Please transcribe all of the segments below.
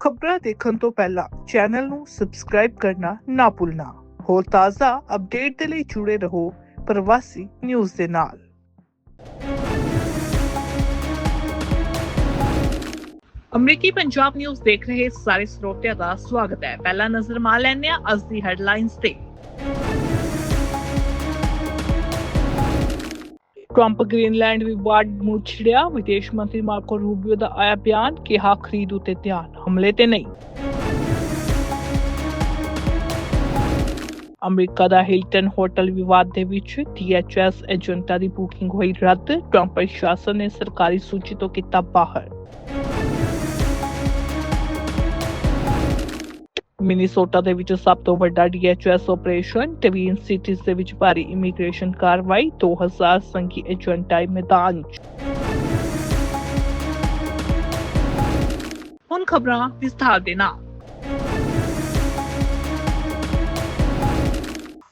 ਖਬਰਾਂ ਦੇਖਣ ਤੋਂ ਪਹਿਲਾਂ ਚੈਨਲ ਨੂੰ ਸਬਸਕ੍ਰਾਈਬ ਕਰਨਾ ਨਾ ਭੁੱਲਣਾ। ਹੋਰ ਤਾਜ਼ਾ ਅਪਡੇਟ ਦੇ ਲਈ ਜੁੜੇ ਰਹੋ ਪ੍ਰਵਾਸੀ ਨਿਊਜ਼ ਦੇ ਨਾਲ। ਅਮਰੀਕੀ ਪੰਜਾਬ ਨਿਊਜ਼ ਦੇਖ ਰਹੇ ਸਾਰੇ ਸਰੋਤਿਆਂ ਦਾ ਸਵਾਗਤ ਹੈ। ਪਹਿਲਾ ਨਜ਼ਰ ਮਾਰ ਲੈਂਦੇ ਹਾਂ, ਅੱਜ ਦੀ ਹੈਡਲਾਈਨਸ ਤੇ। ਟਰੰਪ ਗ੍ਰੀਨਲੈਂਡ ਵਿਵਾਦ ਨੂੰ ਛਿੜਿਆ। ਵਿਦੇਸ਼ ਮੰਤਰੀ ਮਾਰਕੋ ਰੂਬੀਓ ਦਾ ਆਇਆ ਬਿਆਨ ਕਿਹਾ ਖਰੀਦ ਉਤੇ ਧਿਆਨ, ਹਮਲੇ ਤੇ ਨਹੀਂ। ਅਮਰੀਕਾ ਦਾ ਹਿਲਟਨ ਹੋਟਲ ਵਿਵਾਦ ਦੇ ਵਿੱਚ THS ਏਜੰਟਾਂ ਦੀ ਬੁਕਿੰਗ ਹੋਈ ਰੱਦ। ਟਰੰਪ ਪ੍ਰਸ਼ਾਸਨ ਨੇ ਸਰਕਾਰੀ ਸੂਚੀ ਤੋਂ ਕੀਤਾ ਬਾਹਰ। ਮਿਨੀਸੋਟਾ ਦੇ ਵਿੱਚ ਸਭ ਤੋਂ ਵੱਡਾ DHS ਆਪਰੇਸ਼ਨ ਟਵੀਨ ਸਿਟੀਜ਼ ਦੇ ਵਿੱਚ ਭਾਰੀ ਇਮੀਗ੍ਰੇਸ਼ਨ ਕਾਰਵਾਈ 2000 ਸੰਘੀ ਏਜੰਟਾਈ ਮੈਦਾਨ ਹੁਣ ਖਬਰਾਂ ਵਿਸਥਾਰ ਦੇ ਨਾਲ।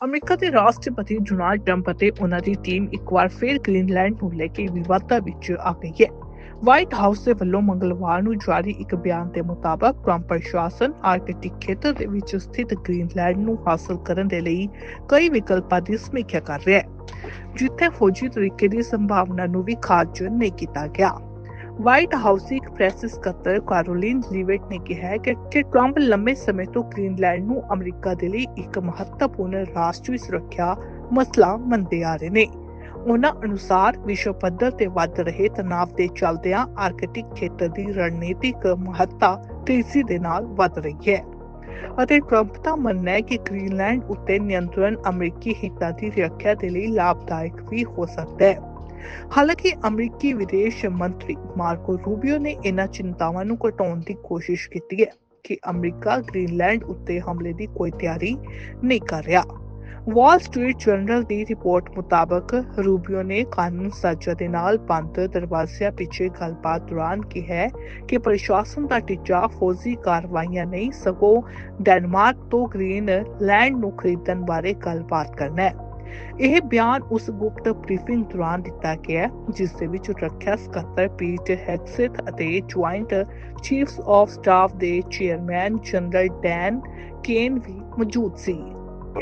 ਅਮਰੀਕਾ ਦੇ ਰਾਸ਼ਟਰਪਤੀ ਡੋਨਾਲਡ ਟਰੰਪ ਅਤੇ ਉਹਨਾਂ ਦੀ ਟੀਮ ਇੱਕ ਵਾਰ ਫਿਰ ਗ੍ਰੀਨਲੈਂਡ ਨੂੰ ਲੈ ਕੇ ਵਿਵਾਦਾਂ ਵਿੱਚ ਆ ਗਈ ਹੈ। ਵਾਈਟ ਹਾਊਸ ਦੇ ਵੱਲੋਂ ਮੰਗਲਵਾਰ ਨੂੰ ਜਾਰੀ ਇੱਕ ਬਿਆਨ ਦੇ ਮੁਤਾਬਕ ਟਰੰਪ ਪ੍ਰਸ਼ਾਸਨ, ਆਰਕਟਿਕ ਖੇਤਰ ਦੇ ਵਿੱਚ ਸਥਿਤ ਗ੍ਰੀਨਲੈਂਡ ਨੂੰ ਹਾਸਲ ਕਰਨ ਦੇ ਲਈ ਕਈ ਵਿਕਲਪਾਂ ਦੀ ਸਮੀਖਿਆ ਕਰ ਰਿਹਾ ਹੈ, ਜਿੱਥੇ ਫੌਜੀ ਤਰੀਕੇ ਦੀ ਸੰਭਾਵਨਾ ਨੂੰ ਵੀ ਖਾਰਜ ਨਹੀਂ ਕੀਤਾ ਗਿਆ। ਵਾਈਟ ਹਾਊਸ ਦੀ ਪ੍ਰੈਸ ਸਕੱਤਰ ਕਾਰੋਲਿਨ ਲੀਵਟ ਨੇ ਕਿਹਾ ਹੈ ਕਿ ਟਰੰਪ ਲੰਬੇ ਸਮੇਂ ਤੋਂ ਗ੍ਰੀਨਲੈਂਡ ਨੂੰ ਅਮਰੀਕਾ ਦੇ ਲਈ ਇੱਕ ਮਹੱਤਵਪੂਰਨ ਰਾਸ਼ਟਰੀ ਸੁਰੱਖਿਆ ਮਸਲਾ ਮੰਨਦੇ ਆ ਰਹੇ ਨੇ। ਉਹਨਾਂ ਅਨੁਸਾਰ ਵਿਸ਼ਵ ਪੱਧਰ ਤੇ ਵੱਧ ਰਹੇ ਤਣਾਅ ਦੇ ਚੱਲਦਿਆਂ ਆਰਕਟਿਕ ਖੇਤਰ ਦੀ ਰਣਨੀਤਿਕ ਮਹੱਤਤਾ ਤੇਜ਼ੀ ਦੇ ਨਾਲ ਵੱਧ ਰਹੀ ਹੈ। ਅਤੇ ਟਰੰਪ ਦਾ ਮੰਨਣਾ ਹੈ ਕਿ ਗ੍ਰੀਨਲੈਂਡ ਉੱਤੇ ਨਿਯੰਤਰਣ ਅਮਰੀਕੀ ਹਿੱਤਾਂ ਦੀ ਰੱਖਿਆ ਦੇ ਲਈ ਲਾਭਦਾਇਕ ਵੀ ਹੋ ਸਕਦਾ ਹੈ। ਹਾਲਾਂਕਿ ਅਮਰੀਕੀ ਵਿਦੇਸ਼ ਮੰਤਰੀ ਮਾਰਕੋ ਰੂਬੀਓ ਨੇ ਇਹਨਾਂ ਚਿੰਤਾਵਾਂ ਨੂੰ ਘਟਾਉਣ ਦੀ ਕੋਸ਼ਿਸ਼ ਕੀਤੀ ਹੈ ਕਿ ਅਮਰੀਕਾ ਗ੍ਰੀਨਲੈਂਡ ਉੱਤੇ ਹਮਲੇ ਦੀ ਕੋਈ ਤਿਆਰੀ ਨਹੀਂ ਕਰ ਰਿਹਾ। ਵਾਲ ਸਟਰੀਟ ਜਰਨਲ ਦੀ ਰਿਪੋਰਟ ਮੁਤਾਬਕ ਰੂਬੀਓ ਨੇ ਕਾਨੂੰਨ ਸਾਜ਼ਾ ਦੇ ਨਾਲ ਬੰਦ ਦਰਵਾਜ਼ਿਆਂ ਪਿੱਛੇ ਗੱਲਬਾਤ ਦੌਰਾਨ ਕਿਹਾ ਕਿ ਪ੍ਰਸ਼ਾਸਨ ਦਾ ਟੀਚਾ ਫੌਜੀ ਕਾਰਵਾਈਆਂ ਨਹੀਂ, ਸਗੋਂ ਡੈਨਮਾਰਕ ਤੋਂ ਗ੍ਰੀਨ ਲੈਂਡ ਨੂੰ ਖਰੀਦਣ ਬਾਰੇ ਗੱਲਬਾਤ ਕਰਨਾ ਹੈ। ਇਹ ਬਿਆਨ ਉਸ ਗੁਪਤ ਬਰੀਫਿੰਗ ਦੌਰਾਨ ਦਿੱਤਾ ਗਿਆ ਜਿਸ ਦੇ ਵਿੱਚ ਰੱਖਿਆ ਸਕੱਤਰ ਪੀਟ ਹੈਕਸੇਥ ਅਤੇ ਜੁਆਇੰਟ ਚੀਫਸ ਆਫ ਸਟਾਫ ਦੇ ਚੇਅਰਮੈਨ ਜਨਰਲ ਡੈਨ ਕੇਨ ਵੀ ਮੌਜੂਦ ਸੀ।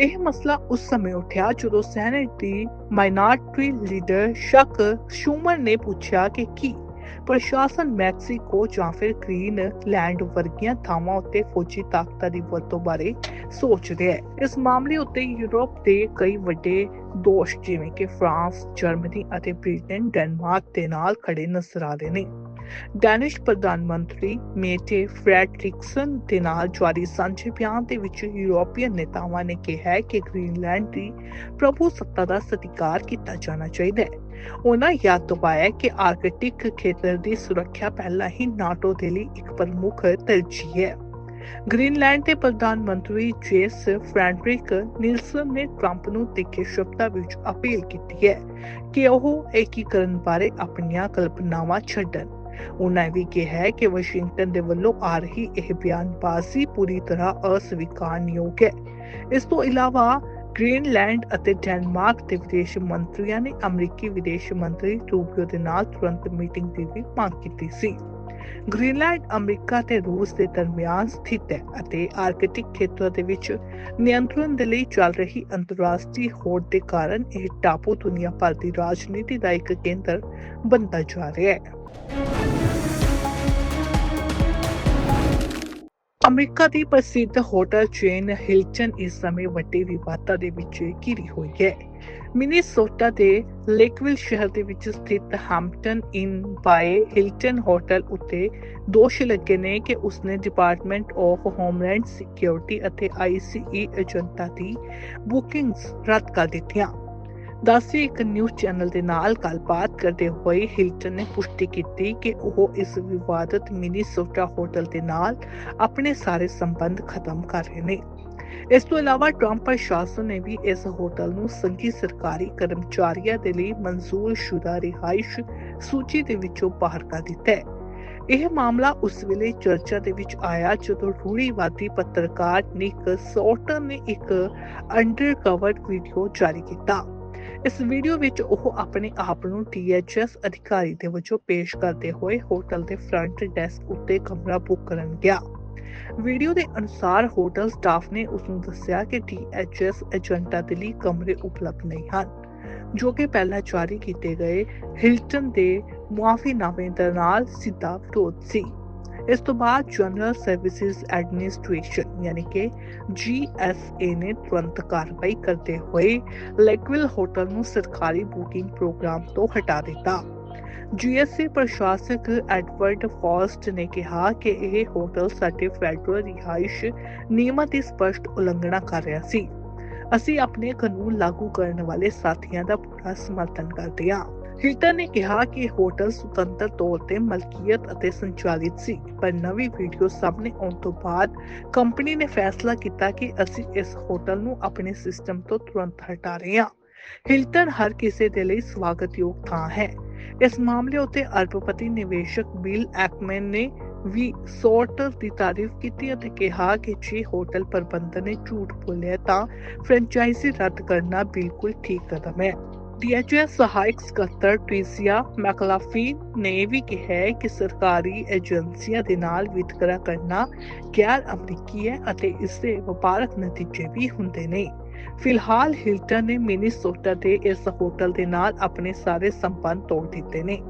ਇਹ ਮਸਲਾ ਉਸ ਸਮੇਂ ਉੱਠਿਆ ਜਦੋਂ ਸੈਨੇਟ ਦੀ ਮਾਈਨੋਰਟੀ ਲੀਡਰ ਸ਼ਕ ਸ਼ੂਮਰ ਨੇ ਪੁੱਛਿਆ ਕਿ ਕੀ ਪ੍ਰਸ਼ਾਸਨ ਮੈਕਸੀਕੋ ਜਾਂ ਫਿਰ ਗ੍ਰੀਨ ਵਰਗੀਆਂ ਥਾਵਾਂ ਉੱਤੇ ਫੌਜੀ ਤਾਕਤਾਂ ਦੀ ਵਰਤੋਂ ਬਾਰੇ ਸੋਚ ਰਿਹਾ ਹੈ। ਇਸ ਮਾਮਲੇ ਉੱਤੇ ਯੂਰਪ ਦੇ ਕਈ ਵੱਡੇ ਦੋਸ਼ ਜਿਵੇਂ ਕਿ ਫਰਾਂਸ, ਜਰਮਨੀ ਅਤੇ ਬ੍ਰਿਟੇਨ ਡੈਨਮਾਰਕ ਦੇ ਨਾਲ ਖੜੇ ਨਜ਼ਰ ਆ ਰਹੇ ਨੇ। ਡੈਨਿਸ਼ ਪ੍ਰਧਾਨ ਮੰਤਰੀ ਮੇਟੇ ਫ੍ਰੈਡਰਿਕਸਨ ਦੇ ਨਾਲ ਜਾਰੀ ਸਾਂਝੇ ਬਿਆਨ ਦੇ ਵਿੱਚ ਯੂਰੋਪੀਅਨ ਨੇਤਾਵਾਂ ਨੇ ਕਿਹਾ ਕਿ ਗ੍ਰੀਨਲੈਂਡ ਦੀ ਪ੍ਰਭੂ ਸੱਤਾ ਦਾ ਸਤਿਕਾਰ ਕੀਤਾ ਜਾਣਾ ਚਾਹੀਦਾ ਹੈ। ਉਹਨਾਂ ਯਾਦ ਦਿਵਾਇਆ ਕਿ ਆਰਕਟਿਕ ਖੇਤਰ ਦੀ ਸੁਰੱਖਿਆ ਪਹਿਲਾਂ ਹੀ ਨਾਟੋ ਦੇ ਲਈ ਇੱਕ ਪ੍ਰਮੁੱਖ ਤਰਜੀਹ ਹੈ। ਗ੍ਰੀਨਲੈਂਡ ਦੇ ਪ੍ਰਧਾਨ ਮੰਤਰੀ ਜੇਸ ਫ੍ਰੈਂਡਰਿਕ ਨਿਲਸਨ ਨੇ ਟਰੰਪ ਨੂੰ ਤਿੱਖੇ ਸ਼ਬਦਾਂ ਵਿੱਚ ਅਪੀਲ ਕੀਤੀ ਹੈ ਕਿ ਉਹ ਏਕੀਕਰਨ ਬਾਰੇ ਆਪਣੀਆਂ ਕਲਪਨਾਵਾਂ ਛੱਡਣ। ਉਹਨਾਂ ਵੀ ਕਿਹਾ ਕਿ ਵਾਸ਼ਿੰਗਟਨ ਦੇ ਵੱਲੋਂ ਆ ਰਹੀ ਇਹ ਬਿਆਨਬਾਜ਼ੀ ਪੂਰੀ ਤਰ੍ਹਾਂ ਅਸਵੀਕਾਰਨਯੋਗ ਹੈ। ਇਸ ਤੋਂ ਇਲਾਵਾ ਗ੍ਰੀਨਲੈਂਡ ਅਤੇ ਡੈਨਮਾਰਕ ਦੇ ਵਿਦੇਸ਼ ਮੰਤਰੀਆਂ ਨੇ ਅਮਰੀਕੀ ਵਿਦੇਸ਼ ਮੰਤਰੀ ਰੂਬੀਓ ਦੇ ਨਾਲ ਤੁਰੰਤ ਮੀਟਿੰਗ ਦੀ ਵੀ ਮੰਗ ਕੀਤੀ ਸੀ। ਗ੍ਰੀਨਲੈਂਡ ਅਮਰੀਕਾ ਤੇ ਰੂਸ ਦੇ ਦਰਮਿਆਨ ਸਥਿਤ ਹੈ ਅਤੇ ਆਰਕਟਿਕ ਖੇਤਰ ਦੇ ਵਿੱਚ ਨਿਯੰਤਰਣ ਦੇ ਲਈ ਚੱਲ ਰਹੀ ਅੰਤਰਰਾਸ਼ਟਰੀ ਹੋੜ ਦੇ ਕਾਰਨ ਇਹ ਟਾਪੂ ਦੁਨੀਆ ਭਰ ਦੀ ਰਾਜਨੀਤੀ ਦਾ ਇੱਕ ਕੇਂਦਰ ਬਣਦਾ ਜਾ ਰਿਹਾ ਹੈ। ਅਮਰੀਕਾ ਦੀ ਪ੍ਰਸਿੱਧ ਹੋਟਲ ਚੇਨ ਹਿਲਟਨ ਇਸ ਸਮੇਂ ਵੱਡੇ ਵਿਵਾਦਾਂ ਦੇ ਵਿੱਚ ਘਿਰੀ ਹੋਈ ਹੈ। ਮਿਨੀਸੋਟਾ ਦੇ ਲੇਕਵਿਲ ਸ਼ਹਿਰ ਦੇ ਵਿੱਚ ਸਥਿਤ Hampton Inn by Hilton hotel ਉੱਤੇ ਦੋਸ਼ ਲੱਗੇ ਨੇ ਕਿ ਉਸਨੇ ਡਿਪਾਰਟਮੈਂਟ ਆਫ ਹੋਮਲੈਂਡ ਸਿਕਿਉਰਿਟੀ ਅਤੇ ਆਈਸੀਈ ਏਜੰਟਾਂ ਦੀ ਬੁਕਿੰਗਸ ਰੱਦ ਕਰ ਦਿੱਤੀਆਂ। ਦੱਸੀ ਇੱਕ ਨਿਊਜ਼ ਚੈਨਲ ਦੇ ਨਾਲ ਗੱਲਬਾਤ ਕਰਦੇ ਹੋਏ ਹਿਲਟਨ ਨੇ ਪੁਸ਼ਟੀ ਕੀਤੀ ਕਿ ਉਹ ਇਸ ਵਿਵਾਦਤ ਮਿਨੀਸੋਟਾ ਹੋਟਲ ਦੇ ਨਾਲ ਆਪਣੇ ਸਾਰੇ ਸੰਬੰਧ ਖਤਮ ਕਰ ਰਹੇ ਨੇ। ਇਸ ਤੋਂ ਇਲਾਵਾ ਟਰੰਪ ਪ੍ਰਸ਼ਾਸਨ ਨੇ ਵੀ ਇਸ ਹੋਟਲ ਨੂੰ ਸੰਘੀ ਸਰਕਾਰੀ ਕਰਮਚਾਰੀਆਂ ਦੇ ਲਈ ਮਨਜ਼ੂਰਸ਼ੁਦਾ ਰਿਹਾਇਸ਼ ਸੂਚੀ ਦੇ ਵਿੱਚੋਂ ਬਾਹਰ ਕਰ ਦਿੱਤਾ ਹੈ। ਇਹ ਮਾਮਲਾ ਉਸ ਵੇਲੇ ਚਰਚਾ ਦੇ ਵਿੱਚ ਆਇਆ ਜਦੋਂ ਰੂੜੀਵਾਦੀ ਪੱਤਰਕਾਰ ਨਿਕ ਸੌਟਰ ਨੇ ਇੱਕ ਅੰਡਰਕਵਰ ਵੀਡੀਓ ਜਾਰੀ ਕੀਤਾ। ਇਸ ਵੀਡੀਓ ਵਿੱਚ ਉਹ ਆਪਣੇ ਆਪ ਨੂੰ THS ਅਧਿਕਾਰੀ ਦੇ ਵਜੋਂ ਪੇਸ਼ ਕਰਦੇ ਹੋਏ ਹੋਟਲ ਦੇ ਫਰੰਟ ਡੈਸਕ ਉੱਤੇ ਕਮਰਾ ਬੁੱਕ ਕਰਨ ਗਿਆ। ਵੀਡੀਓ ਦੇ ਅਨੁਸਾਰ ਹੋਟਲ ਸਟਾਫ ਨੇ ਉਸ ਨੂੰ ਦੱਸਿਆ ਕਿ ਡੀਐਚਐਸ ਏਜੰਟਾਂ ਦੇ ਲਈ ਕਮਰੇ ਉਪਲਬਧ ਨਹੀਂ ਹਨ, ਜੋ ਕਿ ਪਹਿਲਾਂ ਜਾਰੀ ਕੀਤੇ ਗਏ ਹਿਲਟਨ ਦੇ ਮੁਆਫੀਨਾਮੇ ਦੇ ਨਾਲ ਸਿੱਧਾ ਵਿਰੋਧ ਸੀ। ਇਸ ਤੋਂ ਬਾਅਦ ਜਨਰਲ ਸਰਵਿਸਿਜ਼ ਐਡਮਿਨਿਸਟ੍ਰੇਸ਼ਨ ਯਾਨੀ ਕਿ GSA ਨੇ ਤੁਰੰਤ ਕਾਰਵਾਈ ਕਰਦੇ ਹੋਏ ਲੈਕਵਿਲ ਹੋਟਲ ਨੂੰ ਸਰਕਾਰੀ ਬੁਕਿੰਗ ਪ੍ਰੋਗਰਾਮ ਤੋਂ ਹਟਾ ਦਿੱਤਾ। GSA ਪ੍ਰਸ਼ਾਸਕ ਐਡਵਰਡ ਫਾਸਟ ਨੇ ਕਿਹਾ ਕਿ ਇਹ ਹੋਟਲ ਸਾਡੇ ਫੈਡਰਲ ਰਿਹਾਇਸ਼ ਨਿਯਮਾਂ ਦੀ ਸਪਸ਼ਟ ਉਲੰਘਣਾ ਕਰ ਰਿਹਾ ਸੀ। ਅਸੀਂ ਆਪਣੇ ਕਾਨੂੰਨ ਲਾਗੂ ਕਰਨ ਵਾਲੇ ਸਾਥੀਆਂ ਦਾ ਪੂਰਾ ਸਮਰਥਨ ਕਰਦੇ ਹਾਂ। ਹਿਲਟਨ ਨੇ ਕਿਹਾ ਕਿ ਹੋਟਲ ਸੁਤੰਤਰ ਤੌਰ ਤੇ ਮਲਕੀਅਤ ਅਤੇ ਸੰਚਾਲਿਤ ਸੀ, ਪਰ ਨਵੀਂ ਵੀਡੀਓ ਸਾਹਮਣੇ ਆਉਣ ਤੋਂ ਬਾਅਦ ਕੰਪਨੀ ਨੇ ਫੈਸਲਾ ਕੀਤਾ ਕਿ ਅਸੀਂ ਇਸ ਹੋਟਲ ਨੂੰ ਆਪਣੇ ਸਿਸਟਮ ਤੋਂ ਤੁਰੰਤ ਹਟਾ ਰਹੇ ਹਾਂ। ਹਿਲਟਨ ਹਰ ਕਿਸੇ ਦੇ ਲਈ ਸਵਾਗਤਯੋਗ ਥਾਂ ਹੈ। ਇਸ ਮਾਮਲੇ ਉੱਤੇ ਅਰਬਪਤੀ ਨਿਵੇਸ਼ਕ ਬਿਲ ਐਕਮੈਨ ਨੇ ਵੀ ਸੋਰਟਰ ਦੀ ਤਾਰੀਫ ਕੀਤੀ ਅਤੇ ਕਿਹਾ ਕਿ ਜੇ ਹੋਟਲ ਪ੍ਰਬੰਧਨ ਨੇ ਝੂਠ ਬੋਲਿਆ ਤਾਂ ਫਰੈਂਚਾਈਜ਼ੀ ਰੱਦ ਕਰਨਾ ਬਿਲਕੁਲ ਠੀਕ ਕਦਮ ਹੈ। ਡੀਐਚਐਸ ਸਹਾਇਕ ਸਕੱਤਰ ਟ੍ਰੀਸੀਆ ਮੈਕਲਾਫੀ ਨੇ ਵੀ ਕਿਹਾ ਹੈ ਕਿ ਸਰਕਾਰੀ ਏਜੰਸੀਆਂ ਦੇ ਨਾਲ ਵਿਤਕਰਾ ਕਰਨਾ ਗੈਰ ਅਮਰੀਕੀ ਹੈ ਅਤੇ ਇਸ ਦੇ ਵਪਾਰਕ ਨਤੀਜੇ ਵੀ ਹੁੰਦੇ ਨੇ। ਫਿਲਹਾਲ ਹਿਲਟਨ ਨੇ ਮਿਨੀਸੋਟਾ ਦੇ ਇਸ ਹੋਟਲ ਦੇ ਨਾਲ ਆਪਣੇ ਸਾਰੇ ਸੰਬੰਧ ਤੋੜ ਦਿੱਤੇ ਨੇ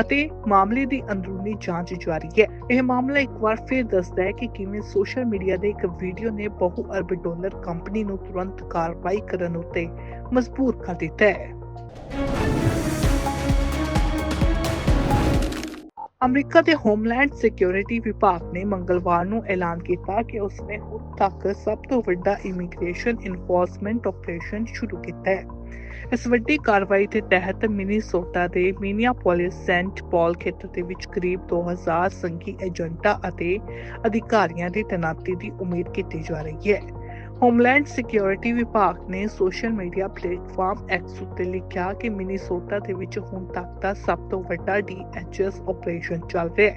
ਅਤੇ ਮਾਮਲੇ ਦੀ ਅੰਦਰੂਨੀ ਜਾਂਚ ਜਾਰੀ ਹੈ। ਇਹ ਮਾਮਲਾ ਇੱਕ ਵਾਰ ਫਿਰ ਦੱਸਦਾ ਹੈ ਕਿ ਕਿਵੇਂ ਸੋਸ਼ਲ ਮੀਡੀਆ ਦੇ ਇੱਕ ਵੀਡੀਓ ਨੇ ਬਹੁ ਅਰਬ ਡਾਲਰ ਕੰਪਨੀ ਨੂੰ ਤੁਰੰਤ ਕਾਰਵਾਈ ਕਰਨ ਉਤੇ ਮਜਬੂਰ ਕਰ ਦਿੱਤਾ ਹੈ। ਅਮਰੀਕਾ ਦੇ ਹੋਮਲੈਂਡ ਸਿਕਿਉਰਿਟੀ ਵਿਭਾਗ ਨੇ ਮੰਗਲਵਾਰ ਨੂੰ ਐਲਾਨ ਕੀਤਾ ਕਿ ਉਸਨੇ ਹੁਣ ਤੱਕ ਸਭ ਤੋਂ ਵੱਡਾ ਇਮੀਗ੍ਰੇਸ਼ਨ ਇਨਫੋਰਸਮੈਂਟ ਆਪਰੇਸ਼ਨ ਸ਼ੁਰੂ ਕੀਤਾ ਹੈ। ਇਸ ਵੱਡੀ ਕਾਰਵਾਈ ਦੇ ਤਹਿਤ ਮਿਨੀਸੋਟਾ ਦੇ ਮਿਨੀਆਪੋਲਿਸ ਸੈਂਟ ਪਾਲ ਖੇਤਰ ਦੇ ਵਿੱਚ ਕਰੀਬ 2000 ਸੰਘੀ ਏਜੰਟਾਂ ਅਤੇ ਅਧਿਕਾਰੀਆਂ ਦੀ ਤੈਨਾਤੀ ਦੀ ਉਮੀਦ ਕੀਤੀ ਜਾ ਰਹੀ ਹੈ। ਹੋਮਲੈਂਡ ਸਿਕਿਉਰਿਟੀ ਵਿਭਾਗ ਨੇ ਸੋਸ਼ਲ ਮੀਡੀਆ ਪਲੇਟਫਾਰਮ ਐਕਸ ਉੱਤੇ ਲਿਖਿਆ ਕਿ ਮਿਨੀਸੋਟਾ ਦੇ ਵਿੱਚ ਹੁਣ ਤੱਕ ਦਾ ਸਭ ਤੋਂ ਵੱਡਾ ਡੀਐਚਐਸ ਆਪਰੇਸ਼ਨ ਚੱਲ ਰਿਹਾ ਹੈ,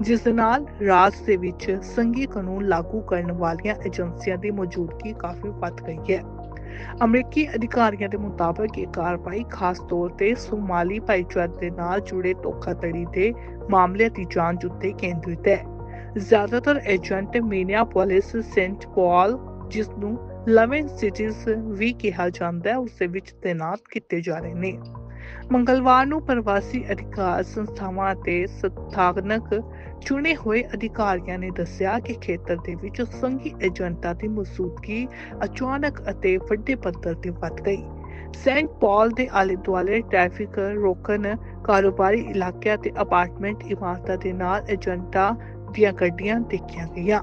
ਜਿਸ ਦੇ ਨਾਲ ਰਾਜ ਦੇ ਵਿੱਚ ਸੰਘੀ ਕਾਨੂੰਨ ਲਾਗੂ ਕਰਨ ਵਾਲੀਆਂ ਏਜੰਸੀਆਂ ਦੀ ਮੌਜੂਦਗੀ ਕਾਫੀ ਵੱਧ ਗਈ ਹੈ। ਅਮਰੀਕੀ ਅਧਿਕਾਰੀਆਂ ਦੇ ਮੁਤਾਬਕ ਇਹ ਕਾਰਵਾਈ ਖਾਸ ਤੌਰ ਤੇ ਸੋਮਾਲੀ ਭਾਈਚਾਰੇ ਦੇ ਨਾਲ ਜੁੜੇ ਧੋਖਾਧੜੀ ਦੇ ਮਾਮਲੇ ਦੀ ਜਾਂਚ ਉੱਤੇ ਕੇਂਦਰਿਤ ਹੈ। ਜ਼ਿਆਦਾਤਰ ਏਜੰਟ ਮਿਨੀਆਪੋਲਿਸ ਸੈਂਟ ਪਾਲ ਜਿਸ ਨੂੰ ਲਵਨ ਸਿਟੀਜ਼ ਵੀ ਕਿਹਾ ਜਾਂਦਾ ਹੈ, ਉਸ ਦੇ ਵਿੱਚ ਤੈਨਾਤ ਕੀਤੇ ਜਾ ਰਹੇ ਨੇ। ਮੰਗਲਵਾਰ ਨੂੰ ਪ੍ਰਵਾਸੀ ਅਧਿਕਾਰ ਸੰਸਥਾਵਾਂ ਅਤੇ ਸਥਾਨਕ ਚੁਣੇ ਹੋਏ ਅਧਿਕਾਰੀਆਂ ਨੇ ਦੱਸਿਆ ਕਿ ਖੇਤਰ ਦੇ ਵਿੱਚ ਸੰਘੀ ਏਜੰਟਾਂ ਦੀ ਮੌਜੂਦਗੀ ਅਚਾਨਕ ਅਤੇ ਵੱਡੇ ਪੱਧਰ ਤੇ ਵੱਧ ਗਈ। ਸੈਂਟ ਪਾਲ ਦੇ ਆਲੇ ਦੁਆਲੇ ਟ੍ਰੈਫਿਕ ਰੋਕਣ ਕਾਰੋਬਾਰੀ ਇਲਾਕਿਆਂ ਤੇ ਅਪਾਰਟਮੈਂਟ ਇਮਾਰਤਾਂ ਦੇ ਨਾਲ ਏਜੰਟਾਂ ਦੀਆਂ ਗੱਡੀਆਂ ਦੇਖੀਆਂ ਗਈਆਂ।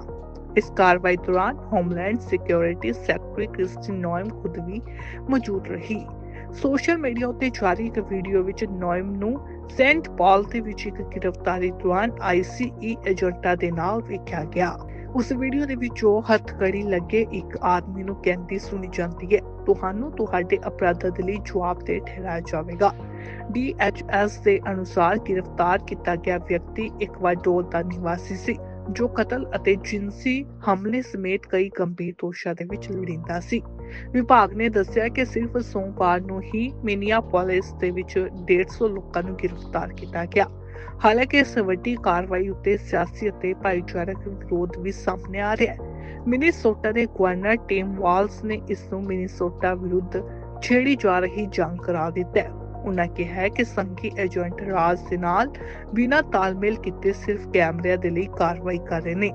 ਇਸ ਕਾਰਵਾਈ ਦੌਰਾਨ homeland security secretary Kristi Noem ਖੁਦ ਵੀ ਮੌਜੂਦ ਰਹੀ। ਸੋਸ਼ਲ ਮੀਡੀਆ ਉੱਤੇ ਜਾਰੀ ਇੱਕ ਵੀਡੀਓ ਵਿੱਚ ਨੋਇਮ ਨੂੰ ਸੈਂਟ ਪਾਲ ਦੇ ਵਿੱਚ ਇੱਕ ਗ੍ਰਿਫਤਾਰੀ ਦੌਰਾਨ ਆਈਸੀਈ ਏਜੰਟਾਂ ਦੇ ਨਾਲ ਵੇਖਿਆ ਗਿਆ। ਉਸ ਵੀਡੀਓ ਦੇ ਵਿੱਚ ਉਹ ਹੱਥਕੜੀ ਲੱਗੇ ਇੱਕ ਆਦਮੀ ਨੂੰ ਕਹਿੰਦੀ ਸੁਣੀ ਜਾਂਦੀ ਹੈ, ਤੁਹਾਨੂੰ ਤੁਹਾਡੇ ਅਪਰਾਧਾਂ ਦੇ ਲਈ ਜਵਾਬਦੇਹ ਠਹਿਰਾਇਆ ਜਾਵੇਗਾ। ਡੀਐਚਐਸ ਦੇ ਅਨੁਸਾਰ ਗ੍ਰਿਫਤਾਰ ਕੀਤਾ ਗਿਆ ਵਿਅਕਤੀ ਇਕਵਾਡੋਰ ਦਾ ਨਿਵਾਸੀ ਸੀ। ਜੋ ਕਤਲ ਅਤੇ ਜਿੰਸੀ ਹਮਲੇ ਸਮੇਤ ਕਈ ਗੰਭੀਰ ਦੋਸ਼ਾਂ ਦੇ ਵਿੱਚ ਲੋੜੀਂਦਾ ਸੀ। ਵਿਭਾਗ ਨੇ ਦੱਸਿਆ ਕਿ ਸਿਰਫ ਸੋਮਵਾਰ ਨੂੰ ਹੀ ਮਿਨੀਆਪੋਲਿਸ ਦੇ ਵਿੱਚ 150 ਲੋਕਾਂ ਨੂੰ ਗ੍ਰਿਫਤਾਰ ਕੀਤਾ ਗਿਆ। ਹਾਲਾਂਕਿ ਇਸ ਵੱਡੀ ਕਾਰਵਾਈ ਉੱਤੇ ਸਿਆਸੀ ਅਤੇ ਭਾਈਚਾਰਕ ਵਿਰੋਧ ਵੀ ਸਾਹਮਣੇ ਆ ਰਿਹਾ ਹੈ। ਮਿਨੀਸੋਟਾ ਦੇ ਗਵਰਨਰ ਟਿਮ ਵਾਲਸ ਨੇ ਇਸ ਨੂੰ ਮਿਨੀਸੋਟਾ ਵਿਰੁੱਧ ਛੇੜੀ ਜਾ ਰਹੀ ਜੰਗ ਕਰਾ ਦਿੱਤਾ ਉਹਨਾਂ ਕਿਹਾ ਕਿ ਸੰਘੀ ਏਜੰਟ ਰਾਜ ਦੇ ਨਾਲ ਬਿਨਾਂ ਤਾਲਮੇਲ ਕੀਤੇ ਸਿਰਫ ਕੈਮਰਿਆਂ ਦੇ ਲਈ ਕਾਰਵਾਈ ਕਰ ਰਹੇ ਨੇ।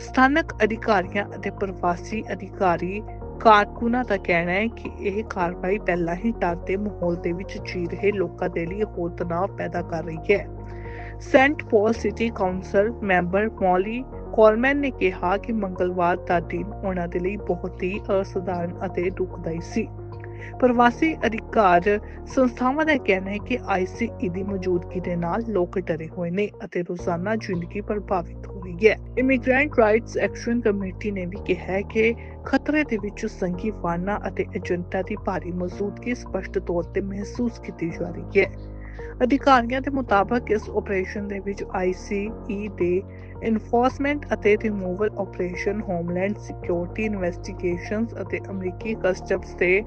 ਸਥਾਨਕ ਅਧਿਕਾਰੀਆਂ ਅਤੇ ਪ੍ਰਵਾਸੀ ਅਧਿਕਾਰੀ ਕਾਰਕੁਨਾਂ ਦਾ ਕਹਿਣਾ ਹੈ ਕਿ ਇਹ ਕਾਰਵਾਈ ਪਹਿਲਾਂ ਹੀ ਡਰ ਦੇ ਮਾਹੌਲ ਦੇ ਵਿੱਚ ਜੀ ਰਹੇ ਲੋਕਾਂ ਦੇ ਲਈ ਹੋਰ ਤਣਾਅ ਪੈਦਾ ਕਰ ਰਹੀ ਹੈ। Saint Paul City Council member Molly Coleman ਨੇ ਕਿਹਾ ਕਿ ਮੰਗਲਵਾਰ ਦਾ ਦਿਨ ਉਹਨਾਂ ਦੇ ਲਈ ਬਹੁਤ ਹੀ ਅਸਧਾਰਨ ਅਤੇ ਦੁਖਦਾਈ ਸੀ। ਪ੍ਰਵਾਸੀ ਅਧਿਕਾਰ ਸੰਸਥਾਵਾਂ ਦਾ ਕਹਿਣਾ ਹੈ ਕਿ ਆਈਸੀਈ ਦੀ ਮੌਜੂਦਗੀ ਦੇ ਨਾਲ ਲੋਕ ਡਰੇ ਹੋਏ ਨੇ ਅਤੇ ਰੋਜ਼ਾਨਾ ਜ਼ਿੰਦਗੀ ਪ੍ਰਭਾਵਿਤ ਹੋ ਰਹੀ ਹੈ। ਇਮੀਗ੍ਰੈਂਟ ਰਾਈਟਸ ਐਕਸ਼ਨ ਕਮੇਟੀ ਨੇ ਵੀ ਕਿਹਾ ਹੈ ਕਿ ਖਤਰੇ ਦੇ ਵਿੱਚ ਸੰਘੀ ਵਾਹਨਾਂ ਅਤੇ ਏਜੰਟਾਂ ਦੀ ਭਾਰੀ ਮੌਜੂਦਗੀ ਸਪਸ਼ਟ ਤੌਰ ਤੇ ਮਹਿਸੂਸ ਕੀਤੀ ਜਾ ਰਹੀ ਹੈ। ਅਧਿਕਾਰੀਆਂ ਦੇ ਮੁਤਾਬਕ ਇਸ ਆਪਰੇਸ਼ਨ ਦੇ ਵਿੱਚ ਆਈਸੀਈ ਦੇ ਇਨਫੋਰਸਮੈਂਟ ਅਤੇ removal operation Homeland Security Investigations ਅਤੇ ਅਮਰੀਕੀ ਕਸਟਮਸ ਤੇ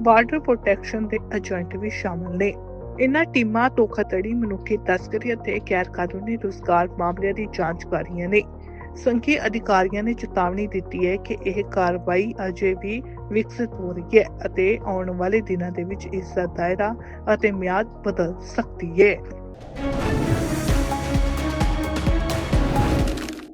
ਬਾਰਡਰ ਪ੍ਰੋਟੈਕਸ਼ਨ ਦੇ ਏਜੰਟ ਵੀ ਸ਼ਾਮਲ ਨੇ। ਇਨ੍ਹਾਂ ਟੀਮਾਂ ਧੋਖਾਧੜੀ, ਮਨੁੱਖੀ ਤਸਕਰੀ ਅਤੇ ਗੈਰ ਕਾਨੂੰਨੀ ਰੁਜ਼ਗਾਰ ਮਾਮਲਿਆਂ ਦੀ ਜਾਂਚ ਕਰ ਰਹੀਆਂ ਨੇ। ਸੰਘੀ ਅਧਿਕਾਰੀਆਂ ਨੇ ਚੇਤਾਵਨੀ ਦਿੱਤੀ ਹੈ ਕਿ ਇਹ ਕਾਰਵਾਈ ਅਜੇ ਵੀ ਵਿਕਸਿਤ ਹੋ ਰਹੀ ਹੈ ਅਤੇ ਆਉਣ ਵਾਲੇ ਦਿਨਾਂ ਦੇ ਵਿੱਚ ਇਸ ਦਾ ਦਾਇਰਾ ਅਤੇ ਮਿਆਦ ਬਦਲ ਸਕਦੀ ਹੈ।